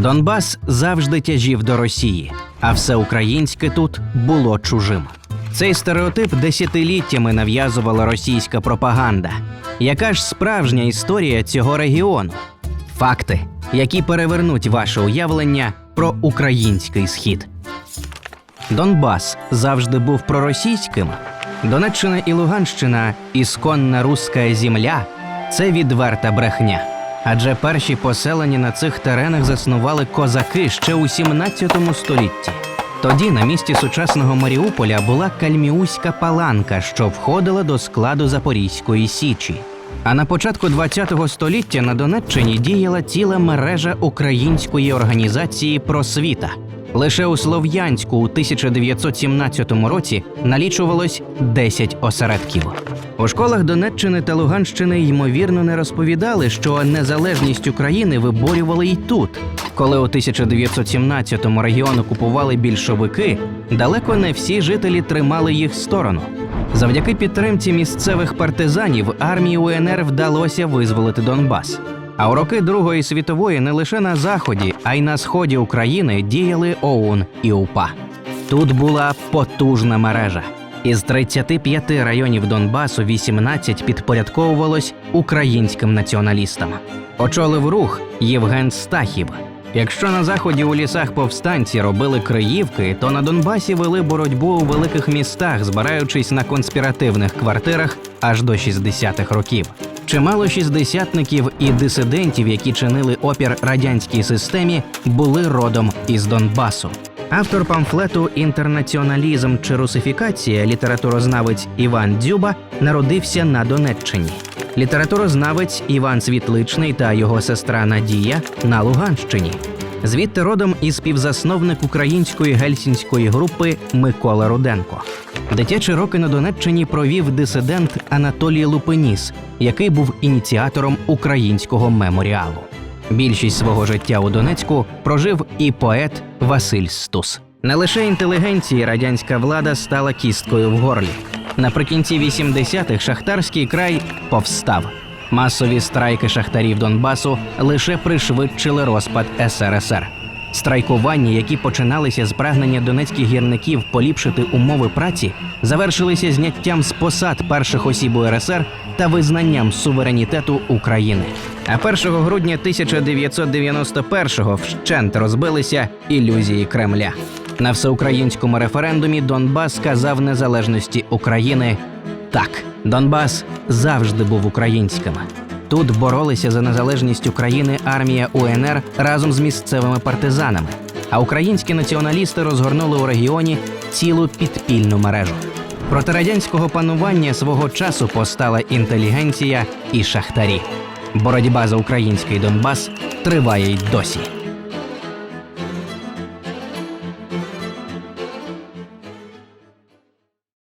Донбас завжди тяжів до Росії, а все українське тут було чужим. Цей стереотип десятиліттями нав'язувала російська пропаганда. Яка ж справжня історія цього регіону? Факти, які перевернуть ваше уявлення про український схід. Донбас завжди був проросійським. Донеччина і Луганщина, ісконна руська земля це відверта брехня. Адже перші поселення на цих теренах заснували козаки ще у 17 столітті. Тоді на місці сучасного Маріуполя була Кальміуська паланка, що входила до складу Запорізької Січі. А на початку ХХ століття на Донеччині діяла ціла мережа української організації просвіта. Лише у Слов'янську у 1917 році налічувалось 10 осередків. У школах Донеччини та Луганщини ймовірно не розповідали, що незалежність України виборювали й тут. Коли у 1917-му регіон окупували більшовики, далеко не всі жителі тримали їх сторону. Завдяки підтримці місцевих партизанів армії УНР вдалося визволити Донбас. А у роки Другої світової не лише на заході, а й на сході України діяли ОУН і УПА. Тут була потужна мережа. Із 35 районів Донбасу 18 підпорядковувалось українським націоналістам. Очолив рух Євген Стахів. Якщо на заході у лісах повстанці робили криївки, то на Донбасі вели боротьбу у великих містах, збираючись на конспіративних квартирах аж до 60-х років. Чимало шістдесятників і дисидентів, які чинили опір радянській системі, були родом із Донбасу. Автор памфлету Інтернаціоналізм чи русифікація, літературознавець Іван Дзюба, народився на Донеччині. Літературознавець Іван Світличний та його сестра Надія на Луганщині. Звідти родом і співзасновник української гельсінської групи Микола Руденко. Дитячі роки на Донеччині провів дисидент Анатолій Лупеніс, який був ініціатором українського меморіалу. Більшість свого життя у Донецьку прожив і поет Василь Стус. Не лише інтелігенції радянська влада стала кісткою в горлі. Наприкінці 80-х шахтарський край повстав. Масові страйки шахтарів Донбасу лише пришвидшили розпад СРСР. Страйкування, які починалися з прагнення донецьких гірників поліпшити умови праці, завершилися зняттям з посад перших осіб УРСР та визнанням суверенітету України. А 1 грудня 1991-го вщент розбилися ілюзії Кремля. На всеукраїнському референдумі Донбас сказав незалежності України так. Донбас завжди був українським. Тут боролися за незалежність України армія УНР разом з місцевими партизанами. А українські націоналісти розгорнули у регіоні цілу підпільну мережу. Проти радянського панування свого часу постала інтелігенція і шахтарі. Боротьба за український Донбас триває й досі.